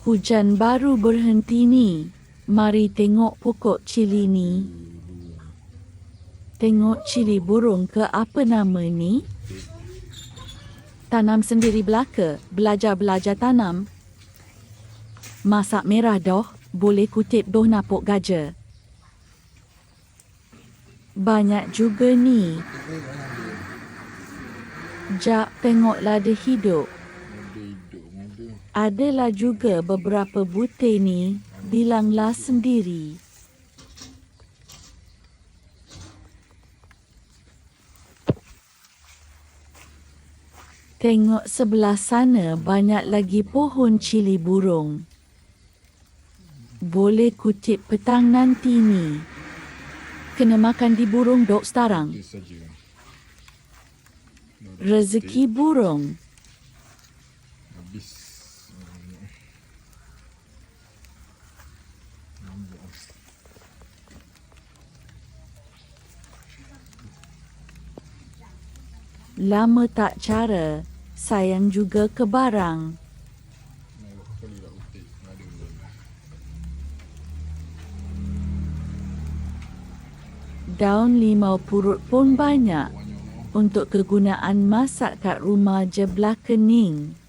Hujan baru berhenti ni. Mari tengok pokok cili ni. Tengok cili burung ke apa nama ni? Tanam sendiri belaka, belajar-belajar tanam. Masak merah doh, boleh kutip doh napuk gaja. Banyak juga ni. Jak tengoklah dia hidup. Adalah juga beberapa butir ni, bilanglah sendiri. Tengok sebelah sana banyak lagi pohon cili burung. Boleh kutip petang nanti ni. Kena makan di burung dok sekarang. Rezeki burung. Lama tak cara, sayang juga ke barang. Daun limau purut pun banyak untuk kegunaan masak kat rumah je belah kening.